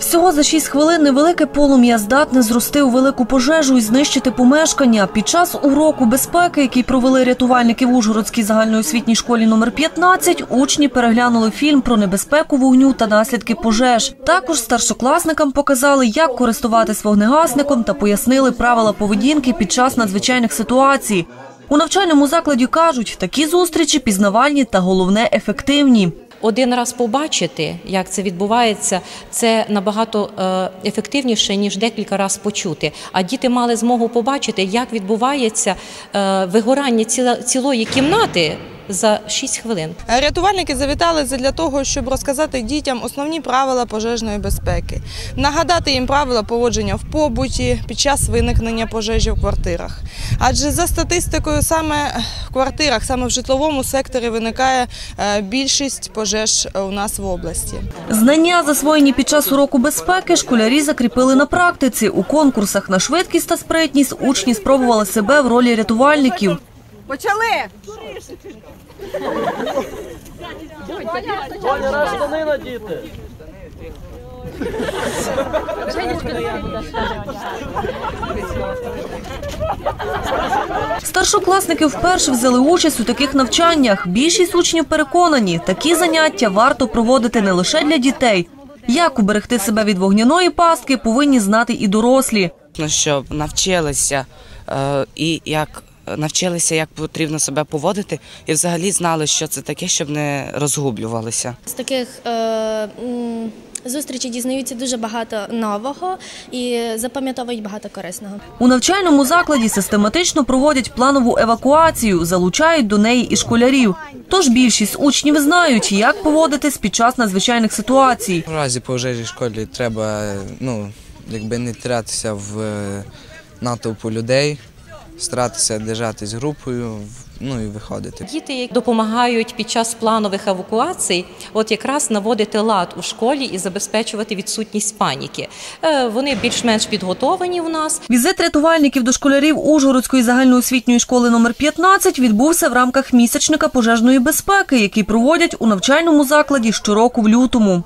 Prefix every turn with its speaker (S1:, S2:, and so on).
S1: Всього за 6 хвилин невелике полум'я здатне зрости у велику пожежу і знищити помешкання. Під час уроку безпеки, який провели рятувальники в Ужгородській загальноосвітній школі номер 15, учні переглянули фільм про небезпеку вогню та наслідки пожеж. Також старшокласникам показали, як користуватись вогнегасником та пояснили правила поведінки під час надзвичайних ситуацій. У навчальному закладі кажуть, такі зустрічі пізнавальні та головне ефективні.
S2: Один раз побачити, як це відбувається, це набагато е, ефективніше ніж декілька разів почути. А діти мали змогу побачити, як відбувається е, вигорання цілої кімнати за 6 хвилин.
S3: Рятувальники завітали для того, щоб розказати дітям основні правила пожежної безпеки, нагадати їм правила поводження в побуті під час виникнення пожежі в квартирах. Адже за статистикою, саме в квартирах, саме в житловому секторі виникає е, більшість пожеж у нас в області.
S1: Знання, засвоєні під час уроку безпеки, школярі закріпили на практиці. У конкурсах на швидкість та спритність учні спробували себе в ролі рятувальників.
S4: Почали!
S1: Старшокласники вперше взяли участь у таких навчаннях. Більшість учнів переконані, такі заняття варто проводити не лише для дітей. Як уберегти себе від вогняної пастки, повинні знати і дорослі.
S5: Ну, щоб навчилися е, і як навчилися, як потрібно себе поводити, і взагалі знали, що це таке, щоб не розгублювалися.
S6: З таких е, зустрічей дізнаються дуже багато нового і запам'ятовують багато корисного.
S1: У навчальному закладі систематично проводять планову евакуацію, залучають до неї і школярів. Тож більшість учнів знають, як поводитись під час надзвичайних ситуацій.
S7: В разі пожежі школі треба ну, якби не тиратися в е, натовпу людей, старатися держатись групою, ну і виходити.
S2: Діти, які допомагають під час планових евакуацій, от якраз наводити лад у школі і забезпечувати відсутність паніки. Е, Вони більш-менш підготовлені у нас.
S1: Візит рятувальників до школярів Ужгородської загальноосвітньої школи номер 15 відбувся в рамках місячника пожежної безпеки, який проводять у навчальному закладі щороку в лютому.